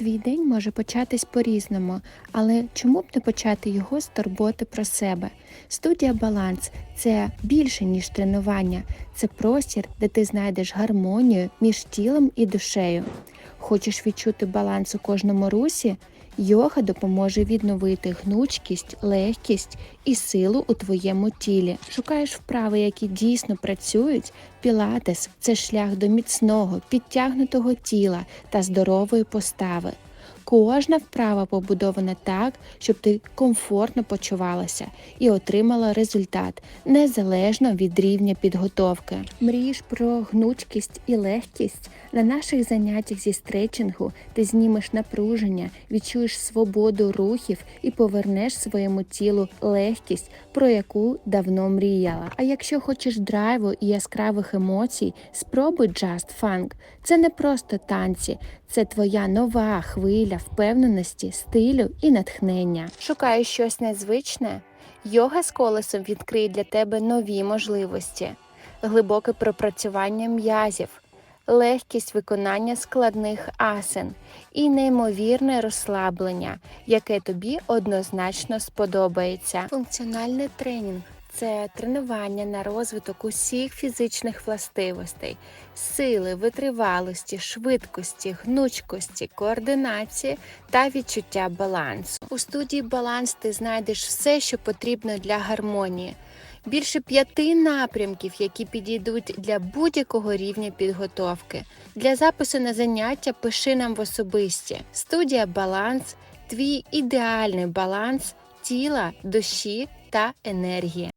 Твій день може початись по-різному, але чому б не почати його з турботи про себе? Студія Баланс це більше, ніж тренування, це простір, де ти знайдеш гармонію між тілом і душею. Хочеш відчути баланс у кожному русі? Йога допоможе відновити гнучкість, легкість і силу у твоєму тілі. Шукаєш вправи, які дійсно працюють. Пілатес це шлях до міцного, підтягнутого тіла та здорової постави. Кожна вправа побудована так, щоб ти комфортно почувалася і отримала результат незалежно від рівня підготовки. Мрієш про гнучкість і легкість на наших заняттях зі стретчингу ти знімеш напруження, відчуєш свободу рухів і повернеш своєму тілу легкість, про яку давно мріяла. А якщо хочеш драйву і яскравих емоцій, спробуй Just Funk. Це не просто танці, це твоя нова хвиля впевненості, стилю і натхнення. Шукаєш щось незвичне? Йога з колесом відкриє для тебе нові можливості, глибоке пропрацювання м'язів, легкість виконання складних асен і неймовірне розслаблення, яке тобі однозначно сподобається. Функціональний тренінг це тренування на розвиток усіх фізичних властивостей, сили, витривалості, швидкості, гнучкості, координації та відчуття балансу. У студії Баланс ти знайдеш все, що потрібно для гармонії. Більше п'яти напрямків, які підійдуть для будь-якого рівня підготовки. Для запису на заняття пиши нам в особисті. Студія Баланс твій ідеальний баланс тіла, душі та енергії.